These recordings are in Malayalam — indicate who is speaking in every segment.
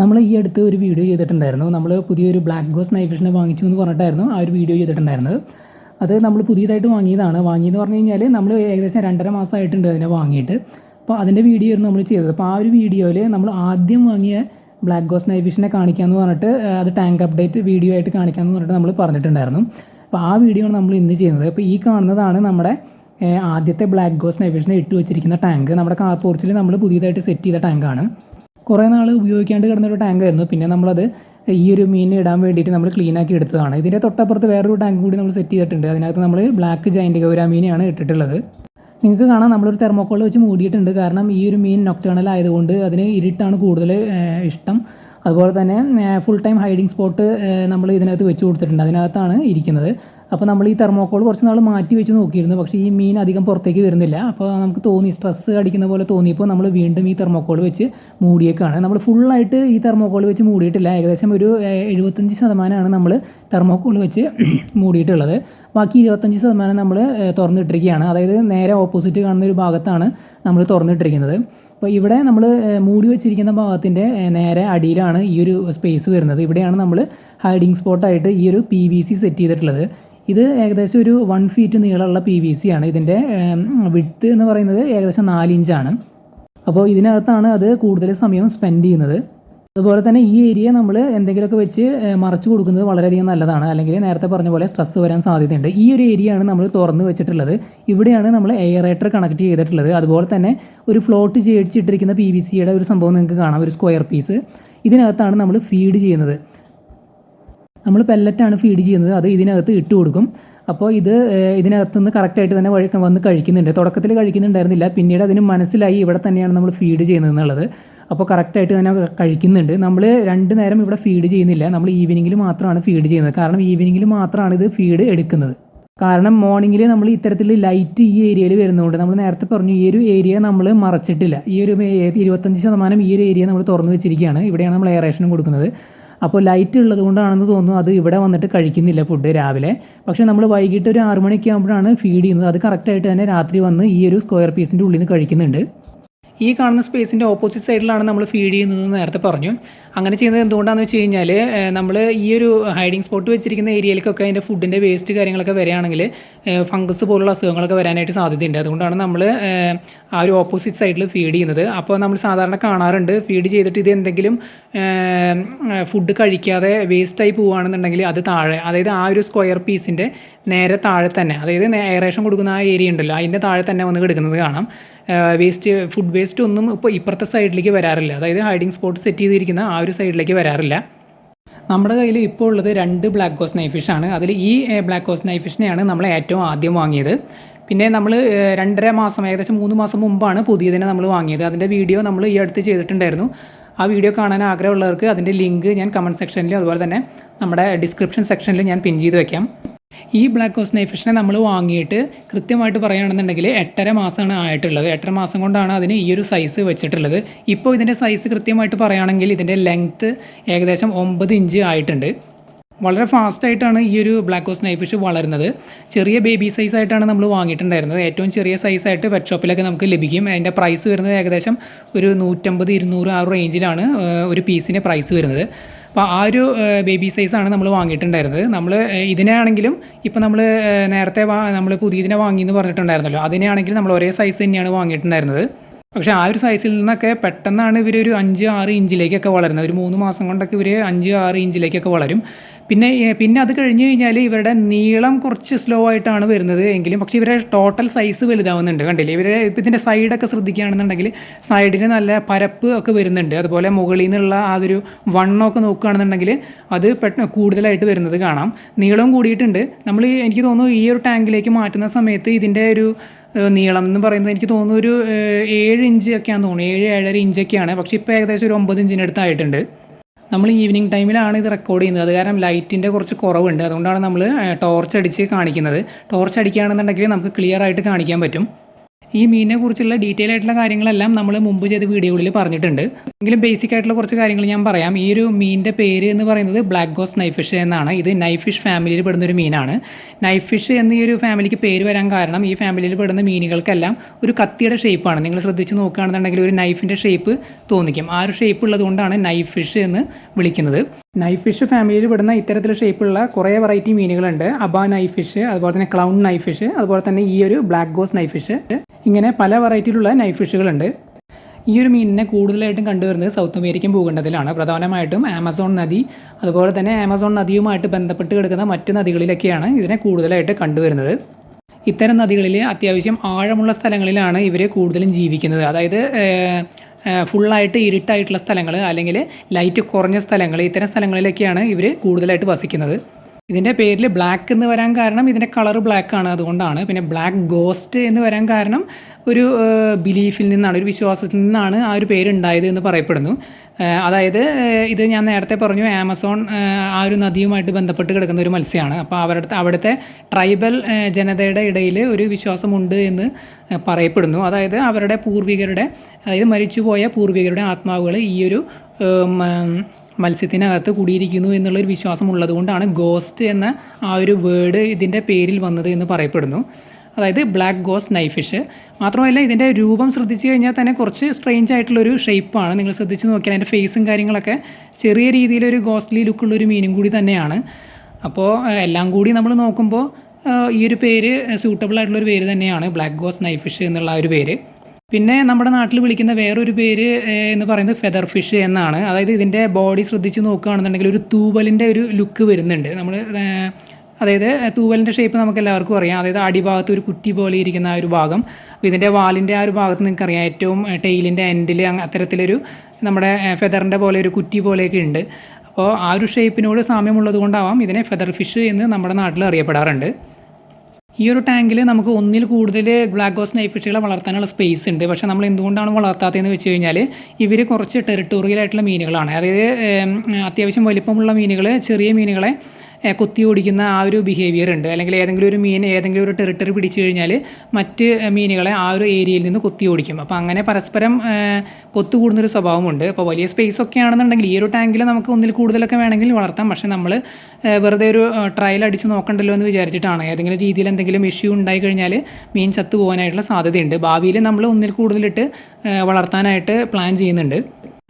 Speaker 1: നമ്മൾ ഈ അടുത്ത് ഒരു വീഡിയോ ചെയ്തിട്ടുണ്ടായിരുന്നു നമ്മൾ പുതിയൊരു ബ്ലാക്ക് ഗോസ് നൈഫ് വാങ്ങിച്ചു എന്ന് പറഞ്ഞിട്ടായിരുന്നു ആ ഒരു വീഡിയോ ചെയ്തിട്ടുണ്ടായിരുന്നത് അത് നമ്മൾ പുതിയതായിട്ട് വാങ്ങിയതാണ് വാങ്ങിയെന്ന് പറഞ്ഞു കഴിഞ്ഞാൽ നമ്മൾ ഏകദേശം രണ്ടര മാസമായിട്ടുണ്ട് അതിനെ വാങ്ങിയിട്ട് അപ്പോൾ അതിൻ്റെ വീഡിയോ ആയിരുന്നു നമ്മൾ ചെയ്തത് അപ്പോൾ ആ ഒരു വീഡിയോയിൽ നമ്മൾ ആദ്യം വാങ്ങിയ ബ്ലാക്ക് ഗോസ് നൈഫ് കാണിക്കാമെന്ന് പറഞ്ഞിട്ട് അത് ടാങ്ക് അപ്ഡേറ്റ് വീഡിയോ ആയിട്ട് കാണിക്കാമെന്ന് പറഞ്ഞിട്ട് നമ്മൾ പറഞ്ഞിട്ടുണ്ടായിരുന്നു അപ്പോൾ ആ വീഡിയോ ആണ് നമ്മൾ ഇന്ന് ചെയ്യുന്നത് അപ്പോൾ ഈ കാണുന്നതാണ് നമ്മുടെ ആദ്യത്തെ ബ്ലാക്ക് ഗോസ് നൈഫ് ഫിഷിനെ ഇട്ട് വെച്ചിരിക്കുന്ന ടാങ്ക് നമ്മുടെ കാർ പോർച്ചിൽ നമ്മൾ പുതിയതായിട്ട് സെറ്റ് ചെയ്ത ടാങ്കാണ് കുറേ നാൾ ഉപയോഗിക്കാണ്ട് കിടന്നൊരു ടാങ്കായിരുന്നു പിന്നെ നമ്മളത് ഈ ഒരു മീനിനെ ഇടാൻ വേണ്ടിയിട്ട് നമ്മൾ ക്ലീൻ ആക്കി എടുത്തതാണ് ഇതിൻ്റെ തൊട്ടപ്പുറത്ത് വേറൊരു ടാങ്ക് കൂടി നമ്മൾ സെറ്റ് ചെയ്തിട്ടുണ്ട് അതിനകത്ത് നമ്മൾ ബ്ലാക്ക് ജയൻറ്റ് ഗൗര മീനെയാണ് ഇട്ടിട്ടുള്ളത് നിങ്ങൾക്ക് കാണാം നമ്മളൊരു തെർമോക്കോൾ വെച്ച് മൂടിയിട്ടുണ്ട് കാരണം ഈ ഒരു മീൻ നൊക്ടേണൽ ആയതുകൊണ്ട് അതിന് ഇരുട്ടാണ് കൂടുതൽ ഇഷ്ടം അതുപോലെ തന്നെ ഫുൾ ടൈം ഹൈഡിങ് സ്പോട്ട് നമ്മൾ ഇതിനകത്ത് വെച്ച് കൊടുത്തിട്ടുണ്ട് അതിനകത്താണ് ഇരിക്കുന്നത് അപ്പോൾ നമ്മൾ ഈ തെർമോക്കോൾ കുറച്ച് നാൾ മാറ്റി വെച്ച് നോക്കിയിരുന്നു പക്ഷേ ഈ മീൻ അധികം പുറത്തേക്ക് വരുന്നില്ല അപ്പോൾ നമുക്ക് തോന്നി സ്ട്രെസ് അടിക്കുന്ന പോലെ തോന്നിയപ്പോൾ നമ്മൾ വീണ്ടും ഈ തെർമോക്കോൾ വെച്ച് മൂടിയേക്കാണ് നമ്മൾ ഫുള്ളായിട്ട് ഈ തെർമോക്കോൾ വെച്ച് മൂടിയിട്ടില്ല ഏകദേശം ഒരു എഴുപത്തഞ്ച് ശതമാനമാണ് നമ്മൾ തെർമോക്കോൾ വെച്ച് മൂടിയിട്ടുള്ളത് ബാക്കി ഇരുപത്തഞ്ച് ശതമാനം നമ്മൾ തുറന്നിട്ടിരിക്കുകയാണ് അതായത് നേരെ ഓപ്പോസിറ്റ് കാണുന്ന ഒരു ഭാഗത്താണ് നമ്മൾ തുറന്നിട്ടിരിക്കുന്നത് അപ്പോൾ ഇവിടെ നമ്മൾ മൂടി വെച്ചിരിക്കുന്ന ഭാഗത്തിൻ്റെ നേരെ അടിയിലാണ് ഈ ഒരു സ്പേസ് വരുന്നത് ഇവിടെയാണ് നമ്മൾ ഹൈഡിങ് സ്പോട്ടായിട്ട് ഈ ഒരു പി വി സി സെറ്റ് ചെയ്തിട്ടുള്ളത് ഇത് ഏകദേശം ഒരു വൺ ഫീറ്റ് നീളമുള്ള പി വി സി ആണ് ഇതിൻ്റെ വിട്ത് എന്ന് പറയുന്നത് ഏകദേശം നാലിഞ്ചാണ് അപ്പോൾ ഇതിനകത്താണ് അത് കൂടുതൽ സമയം സ്പെൻഡ് ചെയ്യുന്നത് അതുപോലെ തന്നെ ഈ ഏരിയ നമ്മൾ എന്തെങ്കിലുമൊക്കെ വെച്ച് മറച്ചു കൊടുക്കുന്നത് വളരെയധികം നല്ലതാണ് അല്ലെങ്കിൽ നേരത്തെ പറഞ്ഞ പോലെ സ്ട്രെസ് വരാൻ സാധ്യതയുണ്ട് ഈ ഒരു ഏരിയ ആണ് നമ്മൾ തുറന്ന് വെച്ചിട്ടുള്ളത് ഇവിടെയാണ് നമ്മൾ എയറേറ്റർ കണക്ട് ചെയ്തിട്ടുള്ളത് അതുപോലെ തന്നെ ഒരു ഫ്ലോട്ട് ചെയ്യിച്ചിട്ടിരിക്കുന്ന പി വി സിയുടെ ഒരു സംഭവം നിങ്ങൾക്ക് കാണാം ഒരു സ്ക്വയർ പീസ് ഇതിനകത്താണ് നമ്മൾ ഫീഡ് ചെയ്യുന്നത് നമ്മൾ പെല്ലറ്റാണ് ഫീഡ് ചെയ്യുന്നത് അത് ഇതിനകത്ത് ഇട്ട് കൊടുക്കും അപ്പോൾ ഇത് ഇതിനകത്ത് നിന്ന് കറക്റ്റായിട്ട് തന്നെ വഴി വന്ന് കഴിക്കുന്നുണ്ട് തുടക്കത്തിൽ കഴിക്കുന്നുണ്ടായിരുന്നില്ല പിന്നീട് അതിന് മനസ്സിലായി ഇവിടെ തന്നെയാണ് നമ്മൾ ഫീഡ് ചെയ്യുന്നത് എന്നുള്ളത് അപ്പോൾ കറക്റ്റായിട്ട് തന്നെ കഴിക്കുന്നുണ്ട് നമ്മൾ രണ്ട് നേരം ഇവിടെ ഫീഡ് ചെയ്യുന്നില്ല നമ്മൾ ഈവനിങ്ങിൽ മാത്രമാണ് ഫീഡ് ചെയ്യുന്നത് കാരണം ഈവനിങ്ങിൽ മാത്രമാണ് ഇത് ഫീഡ് എടുക്കുന്നത് കാരണം മോർണിംഗിൽ നമ്മൾ ഇത്തരത്തിൽ ലൈറ്റ് ഈ ഏരിയയിൽ വരുന്നതുകൊണ്ട് നമ്മൾ നേരത്തെ പറഞ്ഞു ഈ ഒരു ഏരിയ നമ്മൾ മറച്ചിട്ടില്ല ഈ ഒരു ഇരുപത്തഞ്ച് ശതമാനം ഈ ഒരു ഏരിയ നമ്മൾ തുറന്നു വെച്ചിരിക്കുകയാണ് ഇവിടെയാണ് നമ്മൾ എയറേഷനും കൊടുക്കുന്നത് അപ്പോൾ ലൈറ്റ് ഉള്ളത് കൊണ്ടാണെന്ന് തോന്നുന്നു അത് ഇവിടെ വന്നിട്ട് കഴിക്കുന്നില്ല ഫുഡ് രാവിലെ പക്ഷേ നമ്മൾ വൈകിട്ട് ഒരു ആറു മണിയൊക്കെ ആകുമ്പോഴാണ് ഫീഡ് ചെയ്യുന്നത് അത് കറക്റ്റായിട്ട് തന്നെ രാത്രി വന്ന് ഈ ഒരു സ്ക്വയർ പീസിൻ്റെ ഉള്ളിൽ നിന്ന് കഴിക്കുന്നുണ്ട് ഈ കാണുന്ന സ്പേസിൻ്റെ ഓപ്പോസിറ്റ് സൈഡിലാണ് നമ്മൾ ഫീഡ് ചെയ്യുന്നത് നേരത്തെ പറഞ്ഞു അങ്ങനെ ചെയ്യുന്നത് എന്തുകൊണ്ടാണെന്ന് വെച്ച് കഴിഞ്ഞാൽ നമ്മൾ ഈ ഒരു ഹൈഡിങ് സ്പോട്ട് വെച്ചിരിക്കുന്ന ഏരിയയിലേക്കൊക്കെ അതിൻ്റെ ഫുഡിൻ്റെ വേസ്റ്റ് കാര്യങ്ങളൊക്കെ വരികയാണെങ്കിൽ ഫംഗസ് പോലുള്ള അസുഖങ്ങളൊക്കെ വരാനായിട്ട് സാധ്യതയുണ്ട് അതുകൊണ്ടാണ് നമ്മൾ ആ ഒരു ഓപ്പോസിറ്റ് സൈഡിൽ ഫീഡ് ചെയ്യുന്നത് അപ്പോൾ നമ്മൾ സാധാരണ കാണാറുണ്ട് ഫീഡ് ചെയ്തിട്ട് ഇത് എന്തെങ്കിലും ഫുഡ് കഴിക്കാതെ വേസ്റ്റായി പോവുകയാണെന്നുണ്ടെങ്കിൽ അത് താഴെ അതായത് ആ ഒരു സ്ക്വയർ പീസിൻ്റെ നേരെ താഴെ തന്നെ അതായത് എയറേഷൻ കൊടുക്കുന്ന ആ ഏരിയ ഉണ്ടല്ലോ അതിൻ്റെ താഴെ തന്നെ വന്ന് കിടക്കുന്നത് കാണാം വേസ്റ്റ് ഫുഡ് വേസ്റ്റ് ഒന്നും ഇപ്പോൾ ഇപ്പുറത്തെ സൈഡിലേക്ക് വരാറില്ല അതായത് ഹൈഡിങ് സ്പോട്ട് സെറ്റ് ചെയ്തിരിക്കുന്ന ആ ഒരു സൈഡിലേക്ക് വരാറില്ല നമ്മുടെ കയ്യിൽ ഇപ്പോൾ ഉള്ളത് രണ്ട് ബ്ലാക്ക് കോസ് നൈഫിഷാണ് ആണ് അതിൽ ഈ ബ്ലാക്ക് കോസ് നൈഫിഷിനെയാണ് നമ്മൾ ഏറ്റവും ആദ്യം വാങ്ങിയത് പിന്നെ നമ്മൾ രണ്ടര മാസം ഏകദേശം മൂന്ന് മാസം മുമ്പാണ് പുതിയതിനെ നമ്മൾ വാങ്ങിയത് അതിൻ്റെ വീഡിയോ നമ്മൾ ഈ അടുത്ത് ചെയ്തിട്ടുണ്ടായിരുന്നു ആ വീഡിയോ കാണാൻ ആഗ്രഹമുള്ളവർക്ക് അതിൻ്റെ ലിങ്ക് ഞാൻ കമൻറ്റ് സെക്ഷനിലും അതുപോലെ തന്നെ നമ്മുടെ ഡിസ്ക്രിപ്ഷൻ സെക്ഷനിലും ഞാൻ പിൻ ചെയ്ത് വയ്ക്കാം ഈ ബ്ലാക്ക് ഹോസ് നൈഫിഷിനെ നമ്മൾ വാങ്ങിയിട്ട് കൃത്യമായിട്ട് പറയുകയാണെന്നുണ്ടെങ്കിൽ എട്ടര മാസമാണ് ആയിട്ടുള്ളത് എട്ടര മാസം കൊണ്ടാണ് അതിന് ഈ ഒരു സൈസ് വെച്ചിട്ടുള്ളത് ഇപ്പോൾ ഇതിൻ്റെ സൈസ് കൃത്യമായിട്ട് പറയുകയാണെങ്കിൽ ഇതിൻ്റെ ലെങ്ത്ത് ഏകദേശം ഒമ്പത് ഇഞ്ച് ആയിട്ടുണ്ട് വളരെ ഫാസ്റ്റായിട്ടാണ് ഈ ഒരു ബ്ലാക്ക് ഹോസ് നൈഫിഷ് വളരുന്നത് ചെറിയ ബേബി സൈസ് ആയിട്ടാണ് നമ്മൾ വാങ്ങിയിട്ടുണ്ടായിരുന്നത് ഏറ്റവും ചെറിയ സൈസായിട്ട് പെറ്റ് ഷോപ്പിലൊക്കെ നമുക്ക് ലഭിക്കും അതിൻ്റെ പ്രൈസ് വരുന്നത് ഏകദേശം ഒരു നൂറ്റമ്പത് ഇരുന്നൂറ് ആ റേഞ്ചിലാണ് ഒരു പീസിൻ്റെ പ്രൈസ് വരുന്നത് അപ്പോൾ ആ ഒരു ബേബി സൈസാണ് നമ്മൾ വാങ്ങിയിട്ടുണ്ടായിരുന്നത് നമ്മൾ ഇതിനാണെങ്കിലും ഇപ്പോൾ നമ്മൾ നേരത്തെ നമ്മൾ പുതിയതിനെ വാങ്ങി എന്ന് പറഞ്ഞിട്ടുണ്ടായിരുന്നല്ലോ അതിനാണെങ്കിൽ നമ്മൾ ഒരേ സൈസ് തന്നെയാണ് വാങ്ങിയിട്ടുണ്ടായിരുന്നത് പക്ഷേ ആ ഒരു സൈസിൽ നിന്നൊക്കെ പെട്ടെന്നാണ് ഇവർ ഒരു അഞ്ച് ആറ് ഇഞ്ചിലേക്കൊക്കെ വളരുന്നത് ഒരു മൂന്ന് മാസം കൊണ്ടൊക്കെ ഇവർ അഞ്ച് ആറ് ഇഞ്ചിലേക്കൊക്കെ വളരും പിന്നെ പിന്നെ അത് കഴിഞ്ഞ് കഴിഞ്ഞാൽ ഇവരുടെ നീളം കുറച്ച് സ്ലോ ആയിട്ടാണ് വരുന്നത് എങ്കിലും പക്ഷേ ഇവരുടെ ടോട്ടൽ സൈസ് വലുതാവുന്നുണ്ട് കണ്ടില്ലേ ഇവരെ ഇപ്പം ഇതിൻ്റെ സൈഡൊക്കെ ശ്രദ്ധിക്കുകയാണെന്നുണ്ടെങ്കിൽ സൈഡിന് നല്ല പരപ്പ് ഒക്കെ വരുന്നുണ്ട് അതുപോലെ മുകളിൽ നിന്നുള്ള ആ ഒരു വണ്ണമൊക്കെ നോക്കുകയാണെന്നുണ്ടെങ്കിൽ അത് പെട്ടെന്ന് കൂടുതലായിട്ട് വരുന്നത് കാണാം നീളം കൂടിയിട്ടുണ്ട് നമ്മൾ എനിക്ക് തോന്നുന്നു ഈ ഒരു ടാങ്കിലേക്ക് മാറ്റുന്ന സമയത്ത് ഇതിൻ്റെ ഒരു നീളം എന്ന് പറയുന്നത് എനിക്ക് തോന്നുന്നു ഒരു ഏഴ് ഇഞ്ച് ഒക്കെയാണെന്ന് തോന്നുന്നു ഏഴ് ഏഴര ഇഞ്ചൊക്കെയാണ് പക്ഷേ ഇപ്പോൾ ഏകദേശം ഒരു ഒമ്പത് ഇഞ്ചിൻ്റെ അടുത്തായിട്ടുണ്ട് നമ്മൾ ഈവനിങ് ടൈമിലാണ് ഇത് റെക്കോർഡ് ചെയ്യുന്നത് അത് കാരണം ലൈറ്റിൻ്റെ കുറച്ച് കുറവുണ്ട് അതുകൊണ്ടാണ് നമ്മൾ ടോർച്ച് അടിച്ച് കാണിക്കുന്നത് ടോർച്ച് അടിക്കുകയാണെന്നുണ്ടെങ്കിൽ നമുക്ക് ക്ലിയർ ആയിട്ട് കാണിക്കാൻ പറ്റും ഈ കുറിച്ചുള്ള ഡീറ്റെയിൽ ആയിട്ടുള്ള കാര്യങ്ങളെല്ലാം നമ്മൾ മുമ്പ് ചെയ്ത വീഡിയോകളിൽ പറഞ്ഞിട്ടുണ്ട് എങ്കിലും ബേസിക് ആയിട്ടുള്ള കുറച്ച് കാര്യങ്ങൾ ഞാൻ പറയാം ഈ ഒരു മീനിൻ്റെ പേര് എന്ന് പറയുന്നത് ബ്ലാക്ക് ഗോസ് നൈഫിഷ് എന്നാണ് ഇത് നൈഫിഷ് ഫാമിലിയിൽ പെടുന്ന ഒരു മീനാണ് നൈഫിഷ് എന്ന ഈ ഒരു ഫാമിലിക്ക് പേര് വരാൻ കാരണം ഈ ഫാമിലിയിൽ പെടുന്ന മീനുകൾക്കെല്ലാം ഒരു കത്തിയുടെ ഷേപ്പാണ് നിങ്ങൾ ശ്രദ്ധിച്ച് നോക്കുകയാണെന്നുണ്ടെങ്കിൽ ഒരു നൈഫിൻ്റെ ഷേപ്പ് തോന്നിക്കും ആ ഒരു ഷേപ്പ് ഉള്ളതുകൊണ്ടാണ് നൈഫിഷ് എന്ന് വിളിക്കുന്നത് നൈഫിഷ് ഫാമിലിയിൽ പെടുന്ന ഇത്തരത്തിലുള്ള ഷേപ്പുള്ള കുറേ വെറൈറ്റി മീനുകളുണ്ട് അബ നൈഫിഷ് അതുപോലെ തന്നെ ക്ലൗൺ നൈഫിഷ് അതുപോലെ തന്നെ ഈ ഒരു ബ്ലാക്ക് ഗോസ് നൈഫിഷ് ഇങ്ങനെ പല വെറൈറ്റിയിലുള്ള നൈഫ് ഫിഷുകളുണ്ട് ഈ ഒരു മീനിനെ കൂടുതലായിട്ടും കണ്ടുവരുന്നത് സൗത്ത് അമേരിക്കൻ ഭൂഖണ്ഡത്തിലാണ് പ്രധാനമായിട്ടും ആമസോൺ നദി അതുപോലെ തന്നെ ആമസോൺ നദിയുമായിട്ട് ബന്ധപ്പെട്ട് കിടക്കുന്ന മറ്റ് നദികളിലൊക്കെയാണ് ഇതിനെ കൂടുതലായിട്ട് കണ്ടുവരുന്നത് ഇത്തരം നദികളിൽ അത്യാവശ്യം ആഴമുള്ള സ്ഥലങ്ങളിലാണ് ഇവർ കൂടുതലും ജീവിക്കുന്നത് അതായത് ഫുള്ളായിട്ട് ഇരുട്ടായിട്ടുള്ള സ്ഥലങ്ങൾ അല്ലെങ്കിൽ ലൈറ്റ് കുറഞ്ഞ സ്ഥലങ്ങൾ ഇത്തരം സ്ഥലങ്ങളിലൊക്കെയാണ് ഇവർ കൂടുതലായിട്ട് വസിക്കുന്നത് ഇതിൻ്റെ പേരിൽ ബ്ലാക്ക് എന്ന് വരാൻ കാരണം ഇതിൻ്റെ കളർ ബ്ലാക്ക് ആണ് അതുകൊണ്ടാണ് പിന്നെ ബ്ലാക്ക് ഗോസ്റ്റ് എന്ന് വരാൻ കാരണം ഒരു ബിലീഫിൽ നിന്നാണ് ഒരു വിശ്വാസത്തിൽ നിന്നാണ് ആ ഒരു പേരുണ്ടായത് എന്ന് പറയപ്പെടുന്നു അതായത് ഇത് ഞാൻ നേരത്തെ പറഞ്ഞു ആമസോൺ ആ ഒരു നദിയുമായിട്ട് ബന്ധപ്പെട്ട് കിടക്കുന്ന ഒരു മത്സ്യമാണ് അപ്പോൾ അവരുടെ അവിടുത്തെ ട്രൈബൽ ജനതയുടെ ഇടയിൽ ഒരു വിശ്വാസമുണ്ട് എന്ന് പറയപ്പെടുന്നു അതായത് അവരുടെ പൂർവികരുടെ അതായത് മരിച്ചുപോയ പൂർവികരുടെ ആത്മാവുകൾ ഈ ഒരു മത്സ്യത്തിനകത്ത് കൂടിയിരിക്കുന്നു എന്നുള്ളൊരു വിശ്വാസം ഉള്ളതുകൊണ്ടാണ് ഗോസ്റ്റ് എന്ന ആ ഒരു വേർഡ് ഇതിൻ്റെ പേരിൽ വന്നത് എന്ന് പറയപ്പെടുന്നു അതായത് ബ്ലാക്ക് ഗോസ് നൈഫ് ഫിഷ് മാത്രമല്ല ഇതിൻ്റെ രൂപം ശ്രദ്ധിച്ചു കഴിഞ്ഞാൽ തന്നെ കുറച്ച് സ്ട്രെയിഞ്ച് ആയിട്ടുള്ളൊരു ഷേപ്പാണ് നിങ്ങൾ ശ്രദ്ധിച്ച് നോക്കിയാൽ അതിൻ്റെ ഫേസും കാര്യങ്ങളൊക്കെ ചെറിയ രീതിയിലൊരു ഗോസ്റ്റ്ലി ലുക്കുള്ളൊരു മീനും കൂടി തന്നെയാണ് അപ്പോൾ എല്ലാം കൂടി നമ്മൾ നോക്കുമ്പോൾ ഈ ഒരു പേര് സൂട്ടബിൾ ആയിട്ടുള്ളൊരു പേര് തന്നെയാണ് ബ്ലാക്ക് ഗോസ് നൈഫ് ഫിഷ് എന്നുള്ള ഒരു പേര് പിന്നെ നമ്മുടെ നാട്ടിൽ വിളിക്കുന്ന വേറൊരു പേര് എന്ന് പറയുന്നത് ഫെദർ ഫിഷ് എന്നാണ് അതായത് ഇതിൻ്റെ ബോഡി ശ്രദ്ധിച്ച് നോക്കുകയാണെന്നുണ്ടെങ്കിൽ ഒരു തൂവലിൻ്റെ ഒരു ലുക്ക് വരുന്നുണ്ട് നമ്മൾ അതായത് തൂവലിൻ്റെ ഷേപ്പ് നമുക്ക് എല്ലാവർക്കും അറിയാം അതായത് അടിഭാഗത്ത് ഒരു കുറ്റി പോലെ ഇരിക്കുന്ന ആ ഒരു ഭാഗം ഇതിൻ്റെ വാലിൻ്റെ ആ ഒരു ഭാഗത്ത് നിങ്ങൾക്ക് അറിയാം ഏറ്റവും ടെയിലിൻ്റെ എൻഡിൽ അത്തരത്തിലൊരു നമ്മുടെ ഫെദറിൻ്റെ പോലെ ഒരു കുറ്റി പോലെയൊക്കെ ഉണ്ട് അപ്പോൾ ആ ഒരു ഷേപ്പിനോട് സാമ്യമുള്ളത് കൊണ്ടാവാം ഇതിനെ ഫെദർ ഫിഷ് എന്ന് നമ്മുടെ നാട്ടിൽ അറിയപ്പെടാറുണ്ട് ഈ ഒരു ടാങ്കിൽ നമുക്ക് ഒന്നിൽ കൂടുതൽ ബ്ലാക്ക് ഗോസ് നൈഫ് വളർത്താനുള്ള സ്പേസ് ഉണ്ട് പക്ഷേ നമ്മൾ എന്തുകൊണ്ടാണ് വളർത്താത്തതെന്ന് വെച്ച് കഴിഞ്ഞാൽ ഇവർ കുറച്ച് ടെറിട്ടോറിയലായിട്ടുള്ള മീനുകളാണ് അതായത് അത്യാവശ്യം വലിപ്പമുള്ള മീനുകൾ ചെറിയ മീനുകളെ കുത്തി ഓടിക്കുന്ന ആ ഒരു ബിഹേവിയർ ഉണ്ട് അല്ലെങ്കിൽ ഏതെങ്കിലും ഒരു മീൻ ഏതെങ്കിലും ഒരു ടെറിട്ടറി പിടിച്ചു കഴിഞ്ഞാൽ മറ്റ് മീനുകളെ ആ ഒരു ഏരിയയിൽ നിന്ന് കുത്തി ഓടിക്കും അപ്പോൾ അങ്ങനെ പരസ്പരം കൊത്തുകൂടുന്നൊരു സ്വഭാവമുണ്ട് അപ്പോൾ വലിയ സ്പേസ് ഒക്കെ ആണെന്നുണ്ടെങ്കിൽ ഈ ഒരു ടാങ്കിൽ നമുക്ക് ഒന്നിൽ കൂടുതലൊക്കെ വേണമെങ്കിൽ വളർത്താം പക്ഷേ നമ്മൾ വെറുതെ ഒരു ട്രയൽ അടിച്ച് നോക്കണ്ടല്ലോ എന്ന് വിചാരിച്ചിട്ടാണ് ഏതെങ്കിലും രീതിയിൽ എന്തെങ്കിലും ഇഷ്യൂ ഉണ്ടായി കഴിഞ്ഞാൽ മീൻ ചത്തു പോകാനായിട്ടുള്ള സാധ്യതയുണ്ട് ഭാവിയിൽ നമ്മൾ ഒന്നിൽ കൂടുതലിട്ട് വളർത്താനായിട്ട് പ്ലാൻ ചെയ്യുന്നുണ്ട്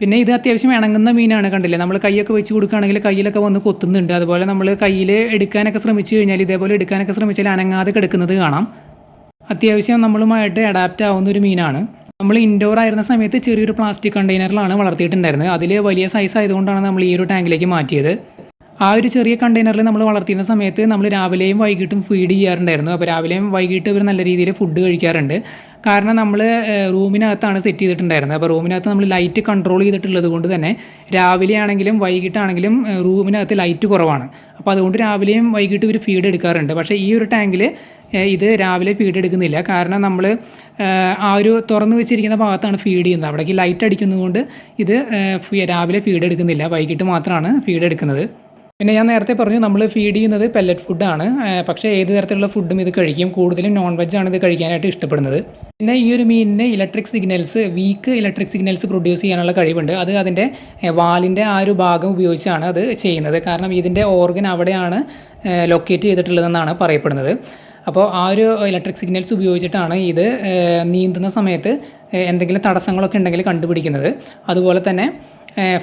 Speaker 1: പിന്നെ ഇത് അത്യാവശ്യം ഇണങ്ങുന്ന മീനാണ് കണ്ടില്ലേ നമ്മൾ കൈയൊക്കെ വെച്ച് കൊടുക്കുകയാണെങ്കിൽ കയ്യിലൊക്കെ വന്ന് കൊത്തുന്നുണ്ട് അതുപോലെ നമ്മൾ കയ്യിൽ എടുക്കാനൊക്കെ ശ്രമിച്ചു കഴിഞ്ഞാൽ ഇതേപോലെ എടുക്കാനൊക്കെ ശ്രമിച്ചാൽ അനങ്ങാതെ കിടക്കുന്നത് കാണാം അത്യാവശ്യം നമ്മളുമായിട്ട് അഡാപ്റ്റ് ആവുന്ന ഒരു മീനാണ് നമ്മൾ ഇൻഡോർ ആയിരുന്ന സമയത്ത് ചെറിയൊരു പ്ലാസ്റ്റിക് കണ്ടെയ്നറിലാണ് വളർത്തിയിട്ടുണ്ടായിരുന്നത് അതിൽ വലിയ സൈസ് ആയതുകൊണ്ടാണ് നമ്മൾ ഈ ഒരു ടാങ്കിലേക്ക് മാറ്റിയത് ആ ഒരു ചെറിയ കണ്ടെയ്നറിൽ നമ്മൾ വളർത്തിയിരുന്ന സമയത്ത് നമ്മൾ രാവിലെയും വൈകിട്ടും ഫീഡ് ചെയ്യാറുണ്ടായിരുന്നു അപ്പോൾ രാവിലെയും വൈകിട്ടും ഇവർ നല്ല രീതിയിൽ ഫുഡ് കഴിക്കാറുണ്ട് കാരണം നമ്മൾ റൂമിനകത്താണ് സെറ്റ് ചെയ്തിട്ടുണ്ടായിരുന്നത് അപ്പോൾ റൂമിനകത്ത് നമ്മൾ ലൈറ്റ് കൺട്രോൾ ചെയ്തിട്ടുള്ളത് കൊണ്ട് തന്നെ രാവിലെ ആണെങ്കിലും വൈകിട്ടാണെങ്കിലും റൂമിനകത്ത് ലൈറ്റ് കുറവാണ് അപ്പോൾ അതുകൊണ്ട് രാവിലെയും വൈകിട്ടും ഇവർ ഫീഡ് എടുക്കാറുണ്ട് പക്ഷേ ഈ ഒരു ടാങ്കിൽ ഇത് രാവിലെ ഫീഡ് എടുക്കുന്നില്ല കാരണം നമ്മൾ ആ ഒരു തുറന്നു വെച്ചിരിക്കുന്ന ഭാഗത്താണ് ഫീഡ് ചെയ്യുന്നത് അവിടേക്ക് ലൈറ്റ് അടിക്കുന്നതുകൊണ്ട് ഇത് രാവിലെ ഫീഡ് എടുക്കുന്നില്ല വൈകിട്ട് മാത്രമാണ് ഫീഡ് എടുക്കുന്നത് പിന്നെ ഞാൻ നേരത്തെ പറഞ്ഞു നമ്മൾ ഫീഡ് ചെയ്യുന്നത് പെല്ലറ്റ് ഫുഡാണ് പക്ഷേ ഏത് തരത്തിലുള്ള ഫുഡും ഇത് കഴിക്കും കൂടുതലും നോൺ വെജാണ് ഇത് കഴിക്കാനായിട്ട് ഇഷ്ടപ്പെടുന്നത് പിന്നെ ഈ ഒരു മീനിന് electric signals weak electric signals produce ചെയ്യാനുള്ള കഴിവുണ്ട് അത് അതിൻ്റെ വാലിൻ്റെ ആ ഒരു ഭാഗം ഉപയോഗിച്ചാണ് അത് ചെയ്യുന്നത് കാരണം ഇതിൻ്റെ ഓർഗൻ അവിടെയാണ് ലൊക്കേറ്റ് ചെയ്തിട്ടുള്ളതെന്നാണ് പറയപ്പെടുന്നത് അപ്പോൾ ആ ഒരു ഇലക്ട്രിക് സിഗ്നൽസ് ഉപയോഗിച്ചിട്ടാണ് ഇത് നീന്തുന്ന സമയത്ത് എന്തെങ്കിലും തടസ്സങ്ങളൊക്കെ ഉണ്ടെങ്കിൽ കണ്ടുപിടിക്കുന്നത് അതുപോലെ തന്നെ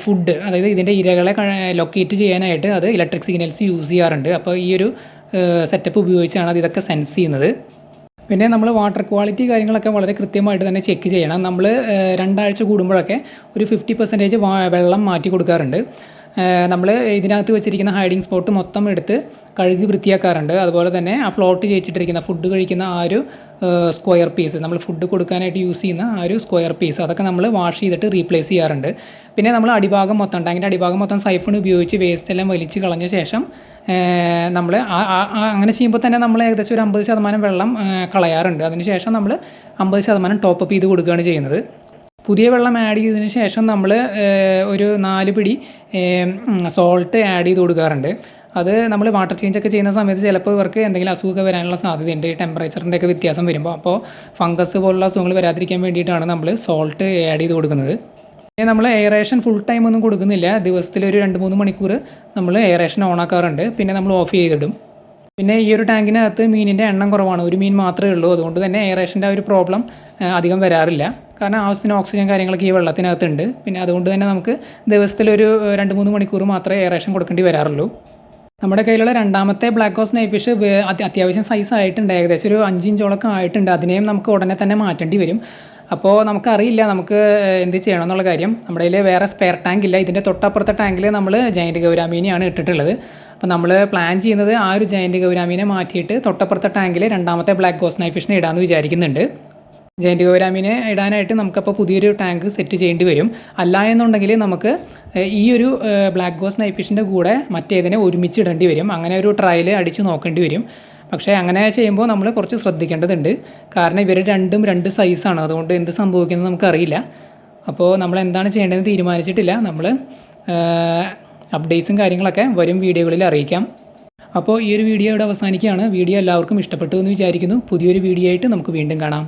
Speaker 1: ഫുഡ് അതായത് ഇതിൻ്റെ ഇരകളെ ലൊക്കേറ്റ് ചെയ്യാനായിട്ട് അത് ഇലക്ട്രിക് സിഗ്നൽസ് യൂസ് ചെയ്യാറുണ്ട് അപ്പോൾ ഈ ഒരു സെറ്റപ്പ് ഉപയോഗിച്ചാണ് അത് ഇതൊക്കെ സെൻസ് ചെയ്യുന്നത് പിന്നെ നമ്മൾ വാട്ടർ ക്വാളിറ്റി കാര്യങ്ങളൊക്കെ വളരെ കൃത്യമായിട്ട് തന്നെ ചെക്ക് ചെയ്യണം നമ്മൾ രണ്ടാഴ്ച കൂടുമ്പോഴൊക്കെ ഒരു ഫിഫ്റ്റി പെർസെൻറ്റേജ് വെള്ളം മാറ്റി കൊടുക്കാറുണ്ട് നമ്മൾ ഇതിനകത്ത് വെച്ചിരിക്കുന്ന ഹൈഡിങ് സ്പോട്ട് മൊത്തം എടുത്ത് കഴുകി വൃത്തിയാക്കാറുണ്ട് അതുപോലെ തന്നെ ആ ഫ്ലോട്ട് ചെയ്യിച്ചിട്ടിരിക്കുന്ന ഫുഡ് കഴിക്കുന്ന ആ ഒരു സ്ക്വയർ പീസ് നമ്മൾ ഫുഡ് കൊടുക്കാനായിട്ട് യൂസ് ചെയ്യുന്ന ആ ഒരു സ്ക്വയർ പീസ് അതൊക്കെ നമ്മൾ വാഷ് ചെയ്തിട്ട് റീപ്ലേസ് ചെയ്യാറുണ്ട് പിന്നെ നമ്മൾ അടിഭാഗം മൊത്തം ടാങ്കിൻ്റെ അടിഭാഗം മൊത്തം സൈഫൺ ഉപയോഗിച്ച് വേസ്റ്റ് എല്ലാം വലിച്ച് കളഞ്ഞ ശേഷം നമ്മൾ അങ്ങനെ ചെയ്യുമ്പോൾ തന്നെ നമ്മൾ ഏകദേശം ഒരു അമ്പത് ശതമാനം വെള്ളം കളയാറുണ്ട് അതിനുശേഷം നമ്മൾ അമ്പത് ശതമാനം ടോപ്പ് അപ്പ് ചെയ്ത് കൊടുക്കുകയാണ് ചെയ്യുന്നത് പുതിയ വെള്ളം ആഡ് ചെയ്തതിന് ശേഷം നമ്മൾ ഒരു നാല് പിടി സോൾട്ട് ആഡ് ചെയ്ത് കൊടുക്കാറുണ്ട് അത് നമ്മൾ വാട്ടർ ചേഞ്ച് ഒക്കെ ചെയ്യുന്ന സമയത്ത് ചിലപ്പോൾ ഇവർക്ക് എന്തെങ്കിലും അസുഖമൊക്കെ വരാനുള്ള സാധ്യതയുണ്ട് ഈ ടെമ്പറേച്ചറിൻ്റെ ഒക്കെ വ്യത്യാസം വരുമ്പോൾ അപ്പോൾ ഫംഗസ് പോലുള്ള അസുഖങ്ങൾ വരാതിരിക്കാൻ വേണ്ടിയിട്ടാണ് നമ്മൾ സോൾട്ട് ആഡ് ചെയ്ത് കൊടുക്കുന്നത് നമ്മൾ എയറേഷൻ ഫുൾ ടൈം ഒന്നും കൊടുക്കുന്നില്ല ദിവസത്തിൽ ഒരു രണ്ട് മൂന്ന് മണിക്കൂർ നമ്മൾ എയറേഷൻ ഓൺ ആക്കാറുണ്ട് പിന്നെ നമ്മൾ ഓഫ് ചെയ്തിടും പിന്നെ ഈ ഒരു ടാങ്കിനകത്ത് മീനിൻ്റെ എണ്ണം കുറവാണ് ഒരു മീൻ മാത്രമേ ഉള്ളൂ അതുകൊണ്ട് തന്നെ എയറേഷൻ്റെ ആ ഒരു പ്രോബ്ലം അധികം വരാറില്ല കാരണം ആവശ്യത്തിന് ഓക്സിജൻ കാര്യങ്ങളൊക്കെ ഈ വെള്ളത്തിനകത്തുണ്ട് പിന്നെ അതുകൊണ്ട് തന്നെ നമുക്ക് ദിവസത്തിലൊരു രണ്ട് മൂന്ന് മണിക്കൂർ മാത്രമേ എയറേഷൻ കൊടുക്കേണ്ടി വരാറുള്ളൂ നമ്മുടെ കയ്യിലുള്ള രണ്ടാമത്തെ ബ്ലാക്ക് ഹോസ് നൈഫിഷ് ഫിഷ് അത്യാവശ്യം സൈസ് ആയിട്ടുണ്ട് ഏകദേശം ഒരു അഞ്ചിഞ്ചോളൊക്കെ ആയിട്ടുണ്ട് അതിനെയും നമുക്ക് ഉടനെ തന്നെ മാറ്റേണ്ടി വരും അപ്പോൾ നമുക്കറിയില്ല നമുക്ക് എന്ത് ചെയ്യണം എന്നുള്ള കാര്യം നമ്മുടെ കയ്യിൽ വേറെ സ്പെയർ ടാങ്ക് ഇല്ല ഇതിൻ്റെ തൊട്ടപ്പുറത്തെ ടാങ്കിൽ നമ്മൾ ജയൻറ്റ് ഗൗരാമീനിയാണ് ഇട്ടിട്ടുള്ളത് അപ്പോൾ നമ്മൾ പ്ലാൻ ചെയ്യുന്നത് ആ ഒരു ജയൻറ്റ് ഗൗരാമീനെ മാറ്റിയിട്ട് തൊട്ടപ്പുറത്തെ ടാങ്കിൽ രണ്ടാമത്തെ ബ്ലാക്ക് ഗോസ് നൈഫിഷിനെ ഇടാമെന്ന് വിചാരിക്കുന്നുണ്ട് ജയൻറ്റ് ഗൗരാമീനെ ഇടാനായിട്ട് നമുക്കപ്പോൾ പുതിയൊരു ടാങ്ക് സെറ്റ് ചെയ്യേണ്ടി വരും അല്ല എന്നുണ്ടെങ്കിൽ നമുക്ക് ഈ ഒരു ബ്ലാക്ക് ഗോസ് നൈഫിഷിൻ്റെ കൂടെ മറ്റേതിനെ ഒരുമിച്ച് ഇടേണ്ടി വരും അങ്ങനെ ഒരു ട്രയൽ അടിച്ച് നോക്കേണ്ടി വരും പക്ഷേ അങ്ങനെ ചെയ്യുമ്പോൾ നമ്മൾ കുറച്ച് ശ്രദ്ധിക്കേണ്ടതുണ്ട് കാരണം ഇവർ രണ്ടും രണ്ട് സൈസാണ് അതുകൊണ്ട് എന്ത് സംഭവിക്കുന്നത് നമുക്കറിയില്ല അപ്പോൾ നമ്മൾ എന്താണ് ചെയ്യേണ്ടതെന്ന് തീരുമാനിച്ചിട്ടില്ല നമ്മൾ അപ്ഡേറ്റ്സും കാര്യങ്ങളൊക്കെ വരും വീഡിയോകളിൽ അറിയിക്കാം അപ്പോൾ ഈ ഒരു വീഡിയോ ഇവിടെ അവസാനിക്കുകയാണ് വീഡിയോ എല്ലാവർക്കും ഇഷ്ടപ്പെട്ടു എന്ന് വിചാരിക്കുന്നു പുതിയൊരു വീഡിയോ ആയിട്ട് നമുക്ക് വീണ്ടും കാണാം